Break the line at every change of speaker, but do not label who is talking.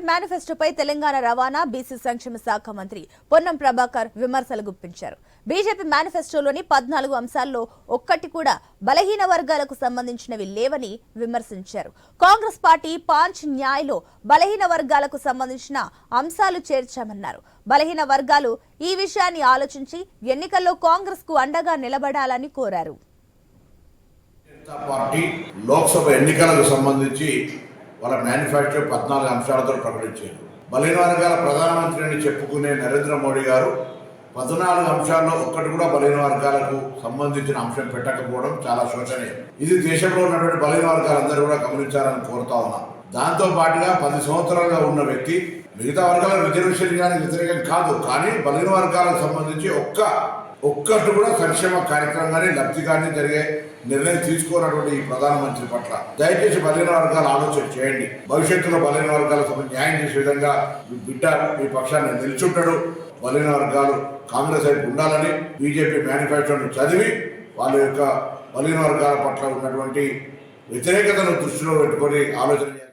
మేనిఫెస్టోపై తెలంగాణ రవాణా బీసీ సంక్షేమ శాఖ మంత్రి పొన్నం ప్రభాకర్ విమర్శలు గుప్పించారు. బీజేపీ మేనిఫెస్టోలోని పద్నాలుగు అంశాల్లో ఒక్కటి కూడా బలహీన వర్గాలకు సంబంధించినవి లేవని విమర్శించారు. కాంగ్రెస్ పార్టీ పాంచ్ న్యాయ్లో బలహీన వర్గాలకు సంబంధించిన అంశాలు చేర్చామన్నారు. బలహీన వర్గాలు ఈ విషయాన్ని ఆలోచించి ఎన్నికల్లో కాంగ్రెస్కు అండగా నిలబడాలని కోరారు.
పార్టీ లోక్సభ ఎన్నికలకు సంబంధించి వాళ్ళ మ్యానుఫ్యాక్చర్ పద్నాలుగు అంశాలతో ప్రకటించారు. బలహీన వర్గాల ప్రధానమంత్రి అని చెప్పుకునే నరేంద్ర మోడీ గారు పద్నాలుగు అంశాల్లో ఒక్కటి కూడా బలహీన వర్గాలకు సంబంధించిన అంశం పెట్టకపోవడం చాలా శోచనీయం. ఇది దేశంలో ఉన్నటువంటి బలహీన వర్గాలందరూ కూడా గమనించాలని కోరుతా ఉన్నాం. దాంతో పాటుగా పది సంవత్సరాలుగా ఉన్న వ్యక్తి మిగతా వర్గాల రిజర్వేషన్ కానీ వ్యతిరేకం కాదు. కానీ బలహీన వర్గాలకు సంబంధించి ఒక్క ఒక్కటి కూడా సంక్షేమ కార్యక్రమం కానీ లబ్ధి కానీ జరిగే నిర్ణయం తీసుకోనటువంటి ఈ ప్రధానమంత్రి పట్ల దయచేసి బలహీన వర్గాలు ఆలోచన చేయండి. భవిష్యత్తులో బలహీన వర్గాలకు న్యాయం చేసే విధంగా మీ బిడ్డ మీ పక్షాన్ని నిల్చుంటాడు. బలహీన వర్గాలు కాంగ్రెస్ వైపు ఉండాలని బీజేపీ మేనిఫెస్టోను చదివి వాళ్ళ యొక్క బలహీన వర్గాల పట్ల ఉన్నటువంటి వ్యతిరేకతను దృష్టిలో పెట్టుకొని ఆలోచన చేయాలి.